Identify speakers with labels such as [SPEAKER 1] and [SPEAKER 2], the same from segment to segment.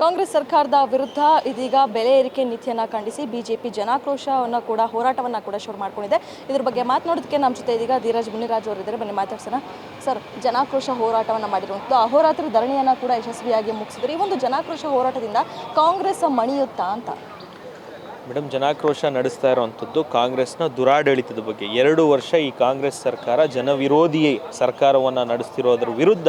[SPEAKER 1] ಕಾಂಗ್ರೆಸ್ ಸರ್ಕಾರದ ವಿರುದ್ಧ ಇದೀಗ ಬೆಲೆ ಏರಿಕೆ ನೀತಿಯನ್ನು ಖಂಡಿಸಿ ಬಿಜೆಪಿ ಜನಾಕ್ರೋಶವನ್ನು ಕೂಡ, ಹೋರಾಟವನ್ನು ಕೂಡ ಶುರು ಮಾಡ್ಕೊಂಡಿದೆ. ಇದ್ರ ಬಗ್ಗೆ ಮಾತನಾಡೋದಕ್ಕೆ ನಮ್ಮ ಜೊತೆ ಇದೀಗ ಧೀರಜ್ ಮುನಿರಾಜ್ ಅವರಿದ್ದಾರೆ ಬನ್ನಿ ಮಾತಾಡ್ಸೋಣ. ಸರ್, ಜನಾಕ್ರೋಶ ಹೋರಾಟವನ್ನು ಮಾಡಿರುವಂಥದ್ದು ಅಹೋರಾತ್ರಿ ಧರಣಿಯನ್ನು ಕೂಡ ಯಶಸ್ವಿಯಾಗಿ ಮುಗಿಸಿದ್ರು. ಈ ಒಂದು ಜನಾಕ್ರೋಶ ಹೋರಾಟದಿಂದ ಕಾಂಗ್ರೆಸ್ ಮಣಿಯುತ್ತಾ ಅಂತ?
[SPEAKER 2] ಮೇಡಮ್ ಜನಾಕ್ರೋಶ ನಡೆಸ್ತಾ ಇರುವಂಥದ್ದು ಕಾಂಗ್ರೆಸ್ನ ದುರಾಡಳಿತದ ಬಗ್ಗೆ. ಎರಡು ವರ್ಷ ಈ ಕಾಂಗ್ರೆಸ್ ಸರ್ಕಾರ ಜನವಿರೋಧಿ ಸರ್ಕಾರವನ್ನು ನಡೆಸ್ತಿರೋದ್ರ ವಿರುದ್ಧ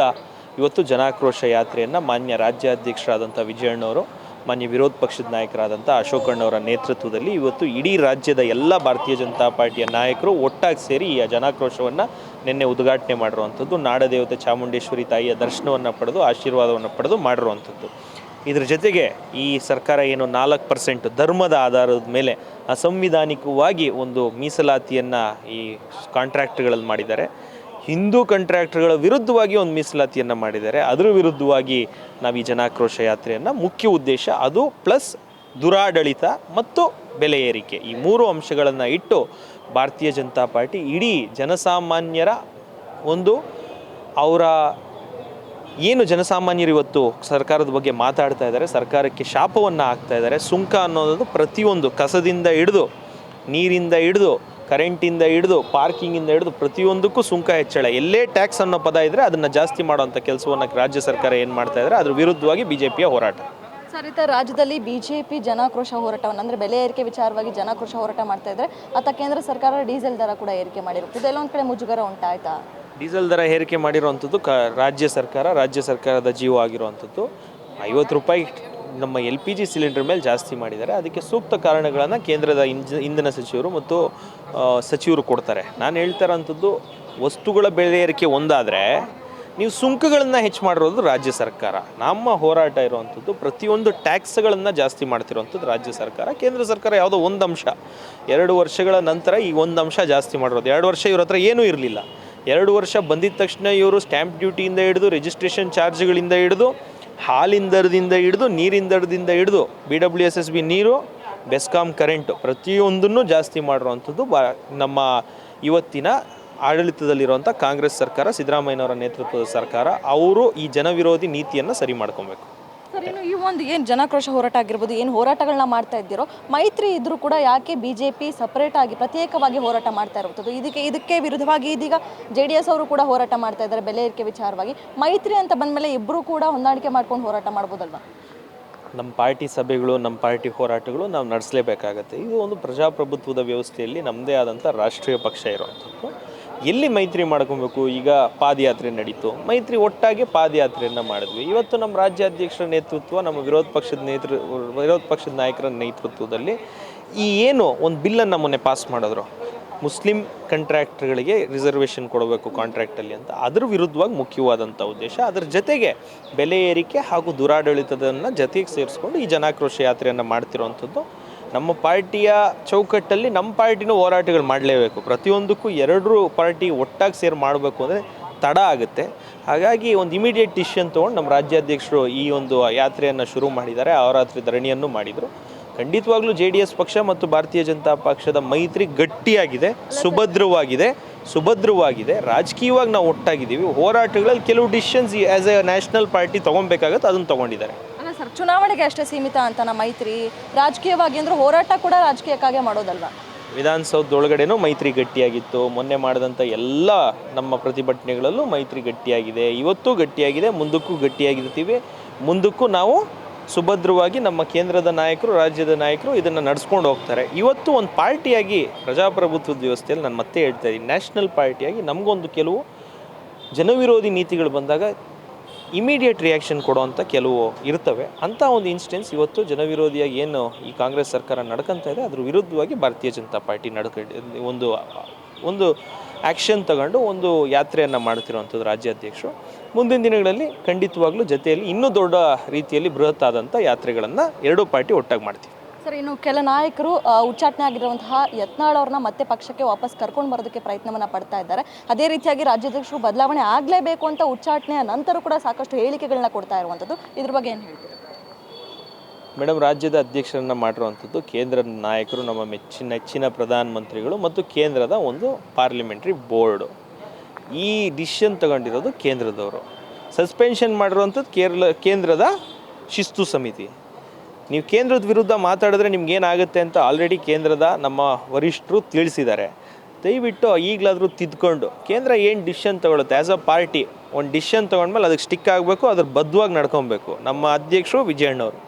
[SPEAKER 2] ಇವತ್ತು ಜನಾಕ್ರೋಶ ಯಾತ್ರೆಯನ್ನು ಮಾನ್ಯ ರಾಜ್ಯಾಧ್ಯಕ್ಷರಾದಂಥ ವಿಜಯಣ್ಣವರು, ಮಾನ್ಯ ವಿರೋಧ ಪಕ್ಷದ ನಾಯಕರಾದಂಥ ಅಶೋಕಣ್ಣವರ ನೇತೃತ್ವದಲ್ಲಿ ಇವತ್ತು ಇಡೀ ರಾಜ್ಯದ ಎಲ್ಲ ಭಾರತೀಯ ಜನತಾ ಪಾರ್ಟಿಯ ನಾಯಕರು ಒಟ್ಟಾಗಿ ಸೇರಿ ಈ ಜನಾಕ್ರೋಶವನ್ನು ನಿನ್ನೆ ಉದ್ಘಾಟನೆ ಮಾಡಿರುವಂಥದ್ದು. ನಾಡದೇವತೆ ಚಾಮುಂಡೇಶ್ವರಿ ತಾಯಿಯ ದರ್ಶನವನ್ನು ಪಡೆದು, ಆಶೀರ್ವಾದವನ್ನು ಪಡೆದು ಮಾಡಿರುವಂಥದ್ದು. ಇದ್ರ ಜೊತೆಗೆ ಈ ಸರ್ಕಾರ ಏನು ನಾಲ್ಕು ಪರ್ಸೆಂಟ್ ಧರ್ಮದ ಆಧಾರದ ಮೇಲೆ ಅಸಂವಿಧಾನಿಕವಾಗಿ ಒಂದು ಮೀಸಲಾತಿಯನ್ನು ಈ ಕಾಂಟ್ರಾಕ್ಟ್ಗಳಲ್ಲಿ ಮಾಡಿದ್ದಾರೆ. ಹಿಂದೂ ಕಂಟ್ರಾಕ್ಟರ್ಗಳ ವಿರುದ್ಧವಾಗಿ ಒಂದು ಮೀಸಲಾತಿಯನ್ನು ಮಾಡಿದ್ದಾರೆ. ಅದರ ವಿರುದ್ಧವಾಗಿ ನಾವು ಈ ಜನಾಕ್ರೋಶ ಯಾತ್ರೆಯನ್ನು ಮುಖ್ಯ ಉದ್ದೇಶ ಅದು ಪ್ಲಸ್ ದುರಾಡಳಿತ ಮತ್ತು ಬೆಲೆ ಏರಿಕೆ. ಈ ಮೂರು ಅಂಶಗಳನ್ನು ಇಟ್ಟು ಭಾರತೀಯ ಜನತಾ ಪಾರ್ಟಿ ಇಡೀ ಜನಸಾಮಾನ್ಯರ ಒಂದು ಅವರ ಏನು ಜನಸಾಮಾನ್ಯರು ಇವತ್ತು ಸರ್ಕಾರದ ಬಗ್ಗೆ ಮಾತಾಡ್ತಾ ಇದ್ದಾರೆ, ಸರ್ಕಾರಕ್ಕೆ ಶಾಪವನ್ನು ಹಾಕ್ತಾ ಇದ್ದಾರೆ, ಸುಂಕ ಅನ್ನೋದು ಪ್ರತಿಯೊಂದು ಕಸದಿಂದ ಹಿಡಿದು, ನೀರಿಂದ ಹಿಡಿದು ಕರೆಂಟಿಂದ ಹಿಡಿದು ಪಾರ್ಕಿಂಗಿಂದ ಹಿಡಿದು ಪ್ರತಿಯೊಂದಕ್ಕೂ ಸುಂಕ ಹೆಚ್ಚಳ. ಎಲ್ಲೇ ಟ್ಯಾಕ್ಸ್ ಅನ್ನೋ ಪದ ಇದ್ದರೆ ಅದನ್ನು ಜಾಸ್ತಿ ಮಾಡುವಂಥ ಕೆಲಸವನ್ನು ರಾಜ್ಯ ಸರ್ಕಾರ ಏನು ಮಾಡ್ತಾ ಇದ್ದಾರೆ ಅದ್ರ ವಿರುದ್ಧವಾಗಿ ಬಿ ಜೆ ಪಿಯ ಹೋರಾಟ.
[SPEAKER 1] ಸರ್ ಬಿ ರಾಜ್ಯದಲ್ಲಿ ಬಿಜೆಪಿ ಜನಾಕ್ರೋಶ ಹೋರಾಟವನ್ನು ಅಂದರೆ ಬೆಲೆ ಏರಿಕೆ ವಿಚಾರವಾಗಿ ಜನಾಕ್ರೋಶ ಹೋರಾಟ ಮಾಡ್ತಾ ಇದ್ರೆ ಅತ್ತ ಕೇಂದ್ರ ಸರ್ಕಾರ ಡೀಸೆಲ್ ದರ ಕೂಡ ಏರಿಕೆ ಮಾಡಿರುತ್ತೆ. ಇದೆಲ್ಲ ಒಂದು ಕಡೆ ಮುಜುಗರ ಉಂಟಾಯ್ತಾ?
[SPEAKER 2] ಡೀಸೆಲ್ ದರ ಏರಿಕೆ ಮಾಡಿರುವಂಥದ್ದು ಕ ರಾಜ್ಯ ಸರ್ಕಾರ ರಾಜ್ಯ ಸರ್ಕಾರದ ಜೀವ ಆಗಿರುವಂಥದ್ದು. ಐವತ್ತು ರೂಪಾಯಿ ನಮ್ಮ ಎಲ್ ಪಿ ಜಿ ಸಿಲಿಂಡರ್ ಮೇಲೆ ಜಾಸ್ತಿ ಮಾಡಿದ್ದಾರೆ. ಅದಕ್ಕೆ ಸೂಕ್ತ ಕಾರಣಗಳನ್ನು ಕೇಂದ್ರದ ಇಂಜ, ಇಂಧನ ಸಚಿವರು ಮತ್ತು ಸಚಿವರು ಕೊಡ್ತಾರೆ. ನಾನು ಹೇಳ್ತಾ ಇರೋಂಥದ್ದು ವಸ್ತುಗಳ ಬೆಲೆ ಏರಿಕೆ ಒಂದಾದರೆ ನೀವು ಸುಂಕಗಳನ್ನು ಹೆಚ್ಚು ಮಾಡಿರೋದು ರಾಜ್ಯ ಸರ್ಕಾರ. ನಮ್ಮ ಹೋರಾಟ ಇರುವಂಥದ್ದು ಪ್ರತಿಯೊಂದು ಟ್ಯಾಕ್ಸ್ಗಳನ್ನು ಜಾಸ್ತಿ ಮಾಡ್ತಿರುವಂಥದ್ದು ರಾಜ್ಯ ಸರ್ಕಾರ. ಕೇಂದ್ರ ಸರ್ಕಾರ ಯಾವುದೋ ಒಂದು ಅಂಶ. ಎರಡು ವರ್ಷಗಳ ನಂತರ ಈ ಒಂದು ಅಂಶ ಜಾಸ್ತಿ ಮಾಡಿರೋದು. ಎರಡು ವರ್ಷ ಇವ್ರ ಹತ್ರ ಏನೂ ಇರಲಿಲ್ಲ. ಎರಡು ವರ್ಷ ಬಂದಿದ ತಕ್ಷಣ ಇವರು ಸ್ಟ್ಯಾಂಪ್ ಡ್ಯೂಟಿಯಿಂದ ಹಿಡಿದು, ರಿಜಿಸ್ಟ್ರೇಷನ್ ಚಾರ್ಜ್ಗಳಿಂದ ಹಿಡಿದು ಹಾಲಿನ ದರದಿಂದ ಹಿಡಿದು ನೀರಿನ ದರದಿಂದ ಹಿಡಿದು B W S S B ನೀರು ಬೆಸ್ಕಾಮ್ ಕರೆಂಟು ಪ್ರತಿಯೊಂದನ್ನು ಜಾಸ್ತಿ ಮಾಡಿರುವಂಥದ್ದು ಬ ನಮ್ಮ ಇವತ್ತಿನ ಆಡಳಿತದಲ್ಲಿರುವಂಥ ಕಾಂಗ್ರೆಸ್ ಸರ್ಕಾರ, ಸಿದ್ದರಾಮಯ್ಯನವರ ನೇತೃತ್ವದ ಸರ್ಕಾರ, ಅವರು ಈ ಜನವಿರೋಧಿ ನೀತಿಯನ್ನು ಸರಿ ಮಾಡ್ಕೊಬೇಕು.
[SPEAKER 1] ಒಂದು ಏನು ಜನಾಕ್ರೋಶ ಹೋರಾಟ ಆಗಿರ್ಬೋದು, ಏನು ಹೋರಾಟಗಳನ್ನ ಮಾಡ್ತಾ ಇದ್ದೀರೋ, ಮೈತ್ರಿ ಇದ್ರೂ ಕೂಡ ಯಾಕೆ ಬಿ ಜೆ ಪಿ ಸಪ್ರೇಟ್ ಆಗಿ ಪ್ರತ್ಯೇಕವಾಗಿ ಹೋರಾಟ ಮಾಡ್ತಾ ಇರುವಂಥದ್ದು? ಇದಕ್ಕೆ ಇದಕ್ಕೆ ವಿರುದ್ಧವಾಗಿ ಇದೀಗ ಜೆ ಡಿ ಎಸ್ ಅವರು ಕೂಡ ಹೋರಾಟ ಮಾಡ್ತಾ ಇದ್ದಾರೆ ಬೆಲೆ ಏರಿಕೆ ವಿಚಾರವಾಗಿ. ಮೈತ್ರಿ ಅಂತ ಬಂದಮೇಲೆ ಇಬ್ಬರೂ ಕೂಡ ಹೊಂದಾಣಿಕೆ ಮಾಡ್ಕೊಂಡು ಹೋರಾಟ ಮಾಡ್ಬೋದಲ್ವಾ?
[SPEAKER 2] ನಮ್ಮ ಪಾರ್ಟಿ ಸಭೆಗಳು, ನಮ್ಮ ಪಾರ್ಟಿ ಹೋರಾಟಗಳು ನಾವು ನಡೆಸಲೇಬೇಕಾಗತ್ತೆ. ಇದು ಒಂದು ಪ್ರಜಾಪ್ರಭುತ್ವದ ವ್ಯವಸ್ಥೆಯಲ್ಲಿ ನಮ್ಮದೇ ಆದಂಥ ರಾಷ್ಟ್ರೀಯ ಪಕ್ಷ ಇರುವಂಥದ್ದು. ಎಲ್ಲಿ ಮೈತ್ರಿ ಮಾಡ್ಕೊಬೇಕು? ಈಗ ಪಾದಯಾತ್ರೆ ನಡೀತು. ಮೈತ್ರಿ ಒಟ್ಟಾಗಿ ಪಾದಯಾತ್ರೆಯನ್ನು ಮಾಡಿದ್ವಿ. ಇವತ್ತು ನಮ್ಮ ರಾಜ್ಯಾಧ್ಯಕ್ಷರ ನೇತೃತ್ವ, ನಮ್ಮ ವಿರೋಧ ಪಕ್ಷದ ನೇತೃ, ವಿರೋಧ ಪಕ್ಷದ ನಾಯಕರ ನೇತೃತ್ವದಲ್ಲಿ ಈ ಏನು ಒಂದು ಬಿಲ್ಲನ್ನು ಮೊನ್ನೆ ಪಾಸ್ ಮಾಡಿದ್ರು. ಮುಸ್ಲಿಂ ಕಂಟ್ರಾಕ್ಟ್ಗಳಿಗೆ ರಿಸರ್ವೇಷನ್ ಕೊಡಬೇಕು ಕಾಂಟ್ರಾಕ್ಟಲ್ಲಿ ಅಂತ. ಅದ್ರ ವಿರುದ್ಧವಾಗಿ ಮುಖ್ಯವಾದಂಥ ಉದ್ದೇಶ. ಅದರ ಜೊತೆಗೆ ಬೆಲೆ ಏರಿಕೆ ಹಾಗೂ ದುರಾಡಳಿತದನ್ನು ಜೊತೆಗೆ ಸೇರಿಸ್ಕೊಂಡು ಈ ಜನಾಕ್ರೋಶ ಯಾತ್ರೆಯನ್ನು ಮಾಡ್ತಿರೋವಂಥದ್ದು ನಮ್ಮ ಪಾರ್ಟಿಯ ಚೌಕಟ್ಟಲ್ಲಿ ನಮ್ಮ ಪಾರ್ಟಿನೂ ಹೋರಾಟಗಳು ಮಾಡಲೇಬೇಕು. ಪ್ರತಿಯೊಂದಕ್ಕೂ ಎರಡೂ ಪಾರ್ಟಿ ಒಟ್ಟಾಗಿ ಸೇರಿ ಮಾಡಬೇಕು ಅಂದರೆ ತಡ ಆಗುತ್ತೆ. ಹಾಗಾಗಿ ಒಂದು ಇಮಿಡಿಯೇಟ್ ಡಿಸಿಷನ್ ತೊಗೊಂಡು ನಮ್ಮ ರಾಜ್ಯಾಧ್ಯಕ್ಷರು ಈ ಒಂದು ಯಾತ್ರೆಯನ್ನು ಶುರು ಮಾಡಿದ್ದಾರೆ. ಅವರಾತ್ರಿ ಧರಣಿಯನ್ನು ಮಾಡಿದರು. ಖಂಡಿತವಾಗ್ಲೂ ಜೆ ಡಿ ಎಸ್ ಪಕ್ಷ ಮತ್ತು ಭಾರತೀಯ ಜನತಾ ಪಕ್ಷದ ಮೈತ್ರಿ ಗಟ್ಟಿಯಾಗಿದೆ, ಸುಭದ್ರವಾಗಿದೆ ಸುಭದ್ರವಾಗಿದೆ. ರಾಜಕೀಯವಾಗಿ ನಾವು ಒಟ್ಟಾಗಿದ್ದೀವಿ. ಹೋರಾಟಗಳಲ್ಲಿ ಕೆಲವು decisions as a national party ತೊಗೊಬೇಕಾಗತ್ತೆ ಅದನ್ನು ತೊಗೊಂಡಿದ್ದಾರೆ.
[SPEAKER 1] ಸರ್, ಚುನಾವಣೆಗೆ ಅಷ್ಟೇ ಸೀಮಿತ ಅಂತ ನಮ್ಮ ಮೈತ್ರಿ. ರಾಜಕೀಯವಾಗಿ ಅಂದ್ರೆ ಹೋರಾಟ ಕೂಡ ರಾಜಕೀಯಕ್ಕಾಗೆ ಮಾಡೋದಲ್ವಾ?
[SPEAKER 2] ವಿಧಾನಸೌಧದೊಳಗಡೆನೂ ಮೈತ್ರಿ ಗಟ್ಟಿಯಾಗಿತ್ತು. ಮೊನ್ನೆ ಮಾಡಿದಂಥ ಎಲ್ಲ ನಮ್ಮ ಪ್ರತಿಭಟನೆಗಳಲ್ಲೂ ಮೈತ್ರಿ ಗಟ್ಟಿಯಾಗಿದೆ. ಇವತ್ತು ಗಟ್ಟಿಯಾಗಿದೆ, ಮುಂದಕ್ಕೂ ಗಟ್ಟಿಯಾಗಿರ್ತೀವಿ. ಮುಂದಕ್ಕೂ ನಾವು ಸುಭದ್ರವಾಗಿ ನಮ್ಮ ಕೇಂದ್ರದ ನಾಯಕರು, ರಾಜ್ಯದ ನಾಯಕರು ಇದನ್ನು ನಡೆಸ್ಕೊಂಡು ಹೋಗ್ತಾರೆ. ಇವತ್ತು ಒಂದು ಪಾರ್ಟಿಯಾಗಿ ಪ್ರಜಾಪ್ರಭುತ್ವದ ವ್ಯವಸ್ಥೆಯಲ್ಲಿ ನಾನು ಮತ್ತೆ ಹೇಳ್ತಾ ಇದ್ದೀನಿ. ನ್ಯಾಷನಲ್ ಪಾರ್ಟಿಯಾಗಿ ನಮಗೊಂದು ಕೆಲವು ಜನವಿರೋಧಿ ನೀತಿಗಳು ಬಂದಾಗ ಇಮಿಡಿಯೇಟ್ ರಿಯಾಕ್ಷನ್ ಕೊಡುವಂಥ ಕೆಲವು ಇರ್ತವೆ. ಅಂಥ ಒಂದು ಇನ್ಸ್ಟೆನ್ಸ್ ಇವತ್ತು ಜನವಿರೋಧಿಯಾಗಿ ಏನು ಈ ಕಾಂಗ್ರೆಸ್ ಸರ್ಕಾರ ನಡ್ಕೊಂತ ಇದೆ, ಅದ್ರ ವಿರುದ್ಧವಾಗಿ ಭಾರತೀಯ ಜನತಾ ಪಾರ್ಟಿ ನಡ್ಕ, ಒಂದು ಒಂದು ಆ್ಯಕ್ಷನ್ ತಗೊಂಡು ಒಂದು ಯಾತ್ರೆಯನ್ನು ಮಾಡ್ತಿರುವಂಥದ್ದು ರಾಜ್ಯಾಧ್ಯಕ್ಷರು. ಮುಂದಿನ ದಿನಗಳಲ್ಲಿ ಖಂಡಿತವಾಗ್ಲೂ ಜೊತೆಯಲ್ಲಿ ಇನ್ನೂ ದೊಡ್ಡ ರೀತಿಯಲ್ಲಿ ಬೃಹತ್ ಆದಂಥ ಯಾತ್ರೆಗಳನ್ನು ಎರಡೂ ಪಾರ್ಟಿ ಒಟ್ಟಾಗಿ ಮಾಡ್ತೀವಿ.
[SPEAKER 1] ಸರ್ ಇನ್ನು ಕೆಲ ನಾಯಕರು ಉಚ್ಚಾಟನೆ ಆಗಿರುವಂತಹ ಯತ್ನಾಳ್ ಅವ್ರನ್ನ ಮತ್ತೆ ಪಕ್ಷಕ್ಕೆ ವಾಪಸ್ ಕರ್ಕೊಂಡು ಬರೋದಕ್ಕೆ ಪ್ರಯತ್ನವನ್ನ ಪಡ್ತಾ ಇದ್ದಾರೆ. ಅದೇ ರೀತಿಯಾಗಿ ರಾಜ್ಯಾಧ್ಯಕ್ಷರು ಬದಲಾವಣೆ ಆಗಲೇಬೇಕು ಅಂತ ಉಚ್ಚಾಟನೆಯ ನಂತರ ಕೂಡ ಸಾಕಷ್ಟು ಹೇಳಿಕೆಗಳನ್ನ ಕೊಡ್ತಾ ಇರುವಂಥದ್ದು. ಇದ್ರ ಬಗ್ಗೆ ಏನು ಹೇಳ್ತೀರಾ?
[SPEAKER 2] ಮೇಡಮ್ ರಾಜ್ಯದ ಅಧ್ಯಕ್ಷರನ್ನ ಮಾಡಿರುವಂಥದ್ದು ಕೇಂದ್ರ ನಾಯಕರು, ನಮ್ಮ ಮೆಚ್ಚಿನ, ನೆಚ್ಚಿನ ಪ್ರಧಾನಮಂತ್ರಿಗಳು ಮತ್ತು ಕೇಂದ್ರದ ಒಂದು ಪಾರ್ಲಿಮೆಂಟ್ರಿ ಬೋರ್ಡು. ಈ ಡಿಸಿಷನ್ ತಗೊಂಡಿರೋದು ಕೇಂದ್ರದವರು. ಸಸ್ಪೆನ್ಷನ್ ಮಾಡಿರುವಂಥದ್ದು ಕೇರಳ, ಕೇಂದ್ರದ ಶಿಸ್ತು ಸಮಿತಿ. ನೀವು ಕೇಂದ್ರದ ವಿರುದ್ಧ ಮಾತಾಡಿದ್ರೆ ನಿಮ್ಗೆ ಏನಾಗುತ್ತೆ ಅಂತ ಆಲ್ರೆಡಿ ಕೇಂದ್ರದ ನಮ್ಮ ವರಿಷ್ಠರು ತಿಳಿಸಿದ್ದಾರೆ. ದಯವಿಟ್ಟು ಈಗಲಾದರೂ ತಿದ್ಕೊಂಡು, ಕೇಂದ್ರ ಏನು ಡಿಸಿಷನ್ ತೊಗೊಳುತ್ತೆ? ಆ್ಯಸ್ ಅ ಪಾರ್ಟಿ ಒಂದು ಡಿಸಿಷನ್ ತೊಗೊಂಡ್ಮೇಲೆ ಅದಕ್ಕೆ ಸ್ಟಿಕ್ ಆಗಬೇಕು, ಅದ್ರ ಬದ್ಧವಾಗಿ ನಡ್ಕೊಬೇಕು. ನಮ್ಮ ಅಧ್ಯಕ್ಷರು ವಿಜಯಣ್ಣವರು.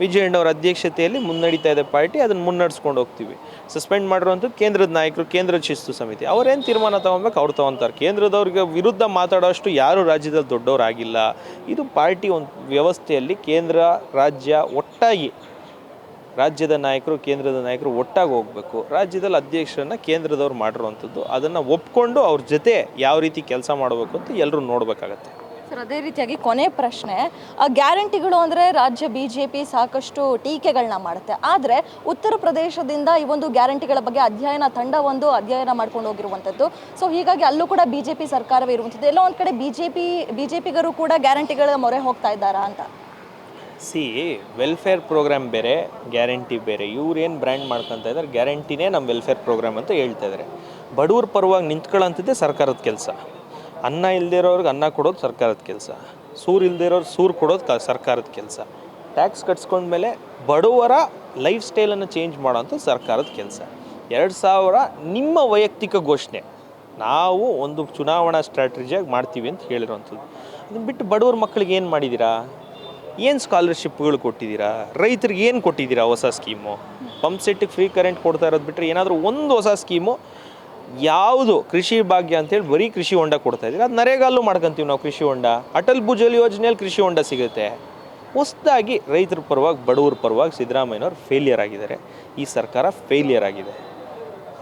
[SPEAKER 2] ವಿಜಯಣ್ಣವ್ರ ಅಧ್ಯಕ್ಷತೆಯಲ್ಲಿ ಮುನ್ನಡೀತಾ ಇದೆ ಪಾರ್ಟಿ, ಅದನ್ನು ಮುನ್ನಡೆಸ್ಕೊಂಡು ಹೋಗ್ತೀವಿ. ಸಸ್ಪೆಂಡ್ ಮಾಡಿರುವಂಥದ್ದು ಕೇಂದ್ರದ ನಾಯಕರು ಕೇಂದ್ರದ ಶಿಸ್ತು ಸಮಿತಿ. ಅವರೇನು ತೀರ್ಮಾನ ತೊಗೊಬೇಕು ಅವ್ರು ತೊಗೊತಾರೆ ಕೇಂದ್ರದವ್ರಿಗೆ ವಿರುದ್ಧ ಮಾತಾಡೋಷ್ಟು ಯಾರೂ ರಾಜ್ಯದಲ್ಲಿ ದೊಡ್ಡವರಾಗಿಲ್ಲ. ಇದು ಪಾರ್ಟಿ ಒಂದು ವ್ಯವಸ್ಥೆಯಲ್ಲಿ ಕೇಂದ್ರ, ರಾಜ್ಯ ಒಟ್ಟಾಗಿ ರಾಜ್ಯದ ನಾಯಕರು, ಕೇಂದ್ರದ ನಾಯಕರು ಒಟ್ಟಾಗಿ ಹೋಗಬೇಕು. ರಾಜ್ಯದಲ್ಲಿ ಅಧ್ಯಕ್ಷರನ್ನ ಕೇಂದ್ರದವ್ರು ಮಾಡಿರುವಂಥದ್ದು, ಅದನ್ನು ಒಪ್ಕೊಂಡು ಅವ್ರ ಜೊತೆ ಯಾವ ರೀತಿ ಕೆಲಸ ಮಾಡಬೇಕು ಅಂತ ಎಲ್ಲರೂ ನೋಡಬೇಕಾಗತ್ತೆ.
[SPEAKER 1] ಸರ್, ಅದೇ ರೀತಿಯಾಗಿ ಕೊನೆ ಪ್ರಶ್ನೆ ಗ್ಯಾರಂಟಿಗಳು ಅಂದರೆ ರಾಜ್ಯ ಬಿ ಜೆ ಪಿ ಸಾಕಷ್ಟು ಟೀಕೆಗಳನ್ನ ಮಾಡುತ್ತೆ. ಆದರೆ ಉತ್ತರ ಪ್ರದೇಶದಿಂದ ಈ ಒಂದು ಗ್ಯಾರಂಟಿಗಳ ಬಗ್ಗೆ ಅಧ್ಯಯನ ತಂಡ ಒಂದು ಅಧ್ಯಯನ ಮಾಡ್ಕೊಂಡು ಹೋಗಿರುವಂಥದ್ದು. ಸೊ ಹೀಗಾಗಿ ಅಲ್ಲೂ ಕೂಡ ಬಿ ಜೆ ಪಿ ಸರ್ಕಾರವೇ ಇರುವಂಥದ್ದು. ಎಲ್ಲೋ ಒಂದು ಕಡೆ B J P B J ಪಿಗರು ಕೂಡ ಗ್ಯಾರಂಟಿಗಳ ಮೊರೆ ಹೋಗ್ತಾ ಇದ್ದಾರಾ ಅಂತ?
[SPEAKER 2] ಸಿ ವೆಲ್ಫೇರ್ ಪ್ರೋಗ್ರಾಮ್ ಬೇರೆ ಗ್ಯಾರಂಟಿ ಬೇರೆ. ಇವ್ರೇನು ಬ್ರ್ಯಾಂಡ್ ಮಾಡ್ಕೊತಾ ಇದ್ದಾರೆ ಗ್ಯಾರಂಟಿನೇ ನಮ್ಮ ವೆಲ್ಫೇರ್ ಪ್ರೋಗ್ರಾಮ್ ಅಂತ ಹೇಳ್ತಾ ಇದ್ದಾರೆ ಬಡವ್ರ ಪರವಾಗಿ ನಿಂತ್ಕೊಳ್ಳೋಂಥದ್ದೇ ಸರ್ಕಾರದ ಕೆಲಸ. ಅನ್ನ ಇಲ್ದಿರೋರ್ಗೆ ಅನ್ನ ಕೊಡೋದು ಸರ್ಕಾರದ ಕೆಲಸ. ಸೂರು ಇಲ್ದಿರೋರು ಸೂರು ಕೊಡೋದು ಕ ಸರ್ಕಾರದ ಕೆಲಸ. ಟ್ಯಾಕ್ಸ್ ಕಟ್ಸ್ಕೊಂಡ್ಮೇಲೆ ಬಡವರ ಲೈಫ್ ಸ್ಟೈಲನ್ನು ಚೇಂಜ್ ಮಾಡೋಂಥ ಸರ್ಕಾರದ ಕೆಲಸ. ಎರಡು ಸಾವಿರ ನಿಮ್ಮ ವೈಯಕ್ತಿಕ ಘೋಷಣೆ. ನಾವು ಒಂದು ಚುನಾವಣಾ ಸ್ಟ್ರಾಟಜಿಯಾಗಿ ಮಾಡ್ತೀವಿ ಅಂತ ಹೇಳಿರೋವಂಥದ್ದು ಅದನ್ನು ಬಿಟ್ಟು ಬಡವ್ರ ಮಕ್ಕಳಿಗೆ ಏನು ಮಾಡಿದ್ದೀರಾ ಏನು ಸ್ಕಾಲರ್ಶಿಪ್ಗಳು ಕೊಟ್ಟಿದ್ದೀರಾ ರೈತರಿಗೆ ಏನು ಕೊಟ್ಟಿದ್ದೀರಾ ಹೊಸ ಸ್ಕೀಮು ಪಂಪ್ ಸೆಟ್ಟಿಗೆ ಫ್ರೀ ಕರೆಂಟ್ ಕೊಡ್ತಾ ಇರೋದು ಬಿಟ್ಟರೆ ಏನಾದರೂ ಒಂದು ಹೊಸ ಸ್ಕೀಮು ಯಾವುದು ಕೃಷಿ ಭಾಗ್ಯ ಅಂತೇಳಿ ಬರೀ ಕೃಷಿ ಹೊಂಡ ಕೊಡ್ತಾ ಇದ್ದೀವಿ ಅದು ನರೇಗಾಲು ಮಾಡ್ಕೊಂತೀವಿ ನಾವು ಕೃಷಿ ಹೊಂಡ. ಅಟಲ್ ಭುಜಲ್ ಯೋಜನೆಯಲ್ಲಿ ಕೃಷಿ ಹೊಂಡ ಸಿಗುತ್ತೆ. ಹೊಸದಾಗಿ ರೈತರ ಪರವಾಗಿ, ಬಡವ್ರ ಪರವಾಗಿ ಸಿದ್ದರಾಮಯ್ಯನವ್ರು ಫೇಲಿಯರ್ ಆಗಿದ್ದಾರೆ. ಈ ಸರ್ಕಾರ ಫೇಲಿಯರ್ ಆಗಿದೆ.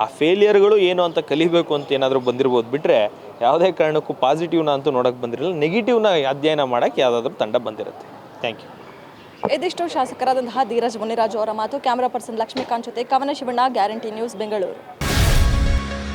[SPEAKER 2] ಆ ಫೇಲಿಯರ್ಗಳು ಏನು ಅಂತ ಕಲಿಬೇಕು ಅಂತ ಏನಾದರೂ ಬಂದಿರ್ಬೋದು ಬಿಟ್ಟರೆ ಯಾವುದೇ ಕಾರಣಕ್ಕೂ ಪಾಸಿಟಿವ್ನ ಅಂತೂ ನೋಡೋಕೆ ಬಂದಿರಲಿಲ್ಲ ನೆಗೆಟಿವ್ನ ಅಧ್ಯಯನ ಮಾಡೋಕ್ಕೆ ಯಾವುದಾದ್ರೂ ತಂಡ ಬಂದಿರುತ್ತೆ. ಥ್ಯಾಂಕ್ ಯು
[SPEAKER 1] ಇದಿಷ್ಟು ಶಾಸಕರಾದಂತಹ ಧೀರಜ್ ಮುನಿರಾಜು ಅವರ ಮಾತು ಕ್ಯಾಮರಾ ಪರ್ಸನ್ ಲಕ್ಷ್ಮೀಕಾಂತ್ ಜೊತೆ Kavana Shivanna guarantee news Bengaluru